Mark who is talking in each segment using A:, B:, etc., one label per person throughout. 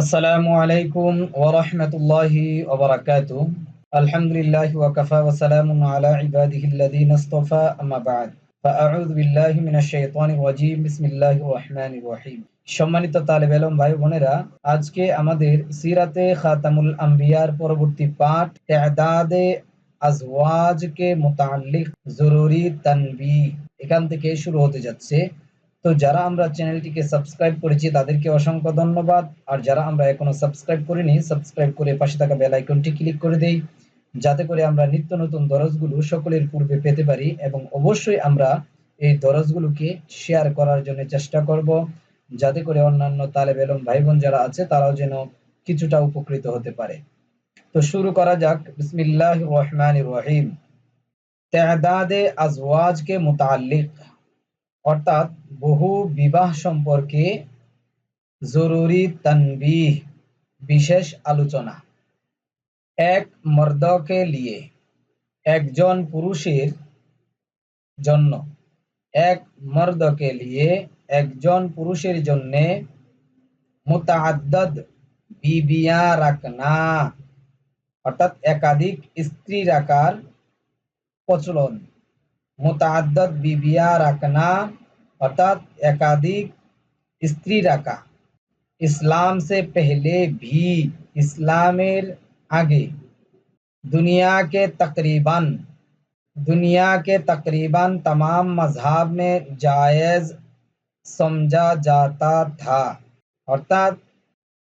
A: আসসালামু আলাইকুম ওয়া রাহমাতুল্লাহি ওয়া বারাকাতুহু। আলহামদুলিল্লাহি ওয়া কাফা ওয়া সালামুন আলা ইসতাফা আম্মা বা'দ। ফাআউযু বিল্লাহি মিনাশ শাইতানির রাজীম। বিসমিল্লাহির রহমানির রহিম। সম্মানিত তালেব ইলম ভাই বোনেরা, আজকে আমাদের সিরাতে খাতামুল আম্বিয়ার পরবর্তী পাঠ ইআদাদে আজওয়াজকে মুতাআল্লিক, জরুরি তানবি। এখান থেকে শুরু হতে যাচ্ছে। তো যারা আমরা চ্যানেলটিকে সাবস্ক্রাইব করেছি, তাদেরকে অসংখ্য ধন্যবাদ। আর যারা আমরা এখনও সাবস্ক্রাইব করিনি, সাবস্ক্রাইব করে পাশে থাকা বেল আইকনটি ক্লিক করে দেই, যাতে করে আমরা নিত্য নতুন দরজগুলো সকলের পূর্বে পেতে পারি এবং অবশ্যই আমরা এই দরজগুলোকে শেয়ার করার জন্য চেষ্টা করব, যাতে করে অন্যান্য তালেব এলম ভাই বোন যারা আছে, তারাও যেন কিছুটা উপকৃত হতে পারে। তো শুরু করা যাক। বিসমিল্লাহ রহমান রহিম। তেদাদে আজওয়াজকে মুতাল্লিক অর্থাৎ বহু বিবাহ সম্পর্কে জরুরি তনবিহ, বিশেষ আলোচনা। এক মর্দকে লিয়ে একজন পুরুষের জন্য এক মর্দকে লিয়ে একজন পুরুষের জন্য মুতাআদ্দাদ বিবিয়া রাখনা, অর্থাৎ একাধিক স্ত্রী রাখার প্রচলন। मुतद बीबिया रखना अर्थात एकाधिक स्त्री रखा इस्लाम से पहले भी इस्लामेर आगे दुनिया के तकरीबन दुनिया के तकरीबन तमाम मजहब में जायज़ समझा जाता था अर्थात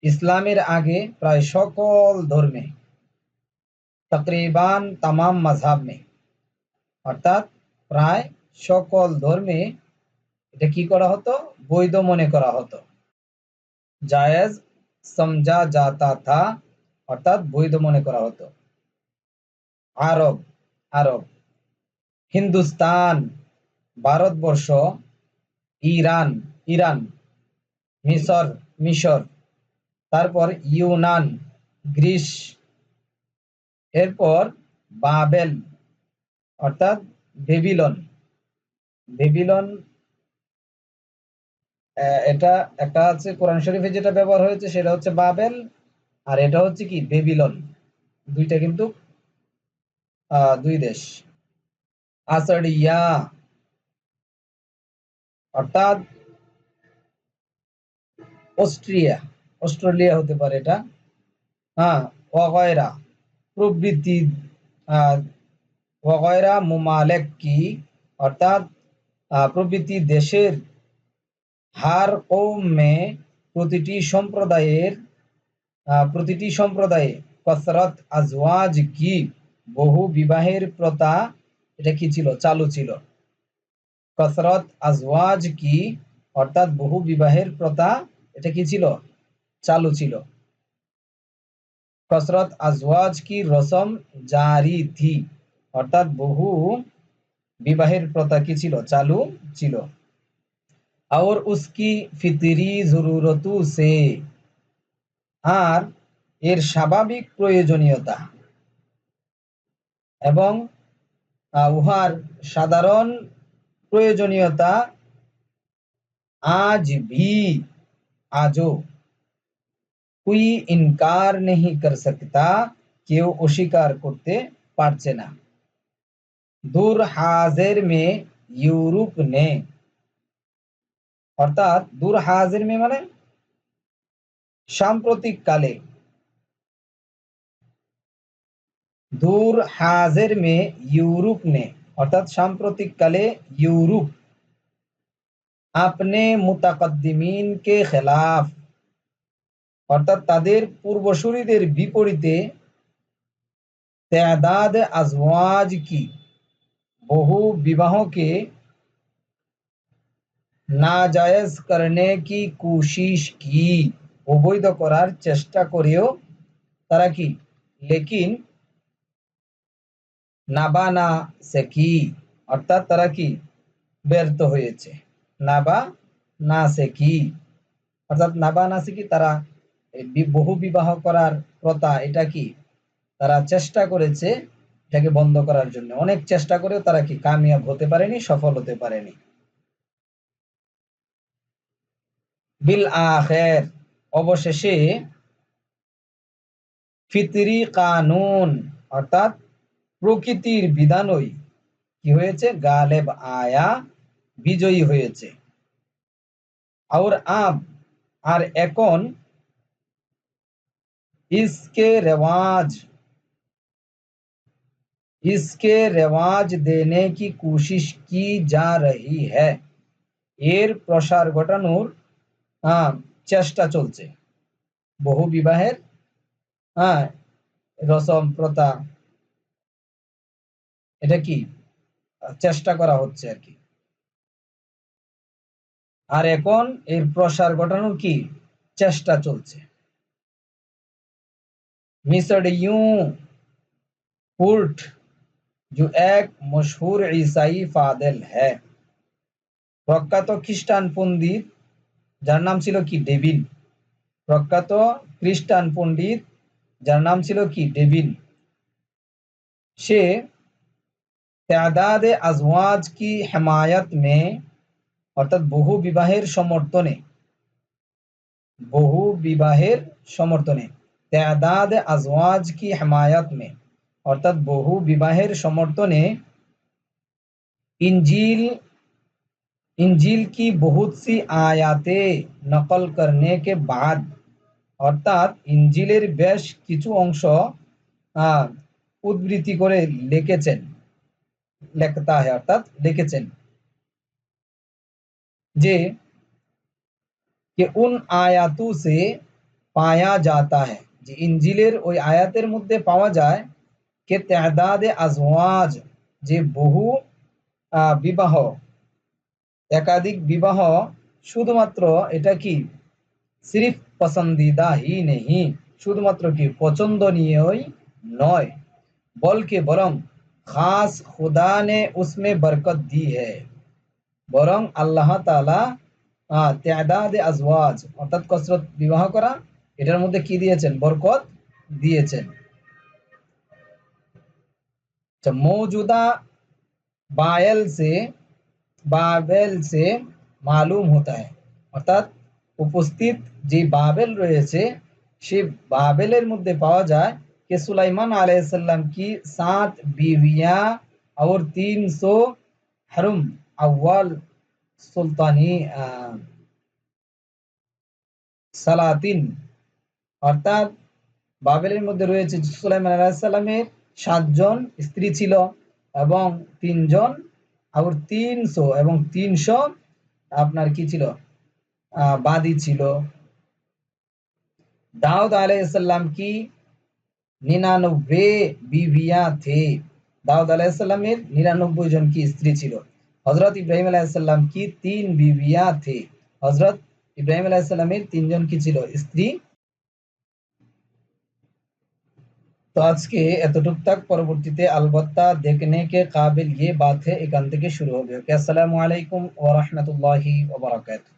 A: ইসলামের আগে প্রায় সকল ধর্মে তকরিবান তামাম মজহাব মে অর্থাৎ প্রায় সকল ধর্মে এটা কি করা হতো? বৈধ মনে করা হতো। জায়েজ সমঝা যাতা থা অর্থাৎ বৈধ মনে করা হতো। Arab Arab. Hindustan, Bharatvarsha, Iran Iran, মিশর মিশর। তারপর ইউনান, গ্রিস। এরপর বাবেল, অর্থাৎ বেবিলন বেবিলন এটা একটা আছে কোরআন শরীফে যেটা ব্যবহার হয়েছে, সেটা হচ্ছে বাবেল, আর এটা হচ্ছে কি? বেবিলন দুইটা কিন্তু দুই দেশ। আসাডিয়া অর্থাৎ অস্ট্রিয়া। অস্ট্রেলিয়া হতে পারে এটা। হ্যাঁ ওয়াগয়রা প্রবৃত্তি ওয়াগয়রা মুমালেক কি? অর্থাৎ প্রভৃতি দেশের হার কৌমে প্রতিটি সম্প্রদায়ের প্রতিটি সম্প্রদায়ে কসরত, আজওয়াজ কি? বহু বিবাহের প্রথা, এটা কি ছিল? চালু ছিল। কসরত, আজওয়াজ কি? অর্থাৎ, বহু বিবাহের প্রথা, এটা কি ছিল? চালু ছিল। কসরত, আজওয়াজ কি? রসম, জারি থি অর্থাৎ বহু বিবাহের প্রথা কি ছিল? চালু ছিল। আর উসকি ফিতরি জরুরতু সে। আর এর স্বাভাবিক প্রয়োজনীয়তা এবং উহার সাধারণ প্রয়োজনীয়তা আজ ভি, আজও। কুই ইনকার নেহি কর সকতা, কেউ অস্বীকার করতে পারছে না। দূর হাজের মে ইউরোপ নে অর্থাৎ দূর হাজের মে মানে সাম্প্রতিক কালে দূর হাজের মে ইউরোপ নে অর্থাৎ সাম্প্রতিক কালে ইউরোপ আপনি মুতাকদ্দিমিন কে খেলাফ অর্থাৎ তাদের পূর্বসূরীদের বিপরীতে तेदाद আজওয়াজ কি বহু বিবাহকে নাজায়েজ করনে কি কোশিশ কি অবৈধ করার চেষ্টা করেও তারা কি লেকিন নাবা না সেকি অর্থাৎ তারা কি ব্যর্থ হয়েছে নাবা না সেকি অর্থাৎ নাবা না সেকি তারা বহু বিবাহ করার প্রথা এটা কি তারা চেষ্টা করেছে এটাকে বন্ধ করার জন্য। অনেক চেষ্টা করেও তারা কি কামিয়াব হতে পারেনি, সফল হতে পারেনি। বিল আখের, অবশেষে ফিতরি কানুন, অর্থাৎ প্রকৃতির বিধানই কি হয়েছে? গালেব আয়া বিজয়ী হয়েছে। আর আব, আর এখন ইসকে রেওয়াজ इसके রেওয়াজ দেনে কি কোশিশ কি যা রহি হ্যায় এর প্রসার ঘটানোর আহ, চেষ্টা চলছে বহু বিবাহের হ্যাঁ রসম প্রথা এটা কি চেষ্টা করা হচ্ছে আর কি আর এখন এর প্রসার ঘটানোর কি চেষ্টা চলছে मिस्र यूं पुर्ट जो एक मशहूर ईसाई फादल है প্রখ্যাত খ্রিস্টান পণ্ডিত যার নাম ছিল কি ডেভিন প্রখ্যাত খ্রিস্টান পণ্ডিত যার নাম ছিল কি ডেভিন সে তাদাদ আজওয়াজ কি হেমায়ত মে অর্থাৎ বহু বিবাহের সমর্থনে বহু বিবাহের সমর্থনে তাদাদ আজওয়াজ কি হেমায়ত মে অর্থাৎ বহু বিবাহের সমর্থনে इंजील इंजील की बहुत सी आयाते नकल करने के बाद অর্থাৎ ইঞ্জিলের বেশ কিছু অংশ আহ, উদ্ধৃতি করে লিখেছেন লেখতা है অর্থাৎ লিখেছেন যে कि उन आयातों से पाया जाता है যে ইঞ্জিলের ওই আয়াতের মধ্যে পাওয়া যায় কে তেদাদে আজওয়াজ যে বহু বিবাহ একাধিক বিবাহ শুধুমাত্র এটা কি? সিরিফ পছন্দিদা হি নেই শুধুমাত্র কি? পছন্দনীয়ই নয় বলকে বরং খাস খুদা নে উসমে বরকত দি হে। বরং আল্লাহ আহ, তেদাদে আজওয়াজ অর্থাৎ কসরত বিবাহ করা এটার মধ্যে কি দিয়েছেন? বরকত দিয়েছেন। अच्छा, मौजूदा बायल से বাবেল সে মালুম হতা है অর্থাৎ উপস্থিত যে বাবেল রয়েছে সেই বাবেলের মধ্যে পাওয়া যায় कि सुलाइमान अलैहिस्सलाम की सात बीवियां और तीन सौ हरम अव्वल सुल्तानी আহ, সালাতিন অর্থাৎ বাবেলের মধ্যে রয়েছে সুলাইমান আলাইসাল্লামের সাতজন স্ত্রী ছিল এবং তিনজন আর তিনশো এবং তিনশো আপনার কি ছিল? বাদী ছিল। দাউদ আলাইসাল্লাম কি? নিরানব্বই বিবিয়া থে। দাউদ আলাইসাল্লামের নিরানব্বই জন কি স্ত্রী ছিল? হজরত ইব্রাহিম আলাইসাল্লাম কি? তিন বিবিয়া থে। হজরত ইব্রাহিম আলাইসাল্লামের তিনজন কি ছিল? স্ত্রী তো আজকে এতটুক থাক, পরবর্তীতে আলবত্তা দেখনে কে কাবিল ইয়ে বাত হ্যাঁ এখান থেকে শুরু হবে। ওকে, আসসালামু আলাইকুম ওয়া বারাকাতুহু।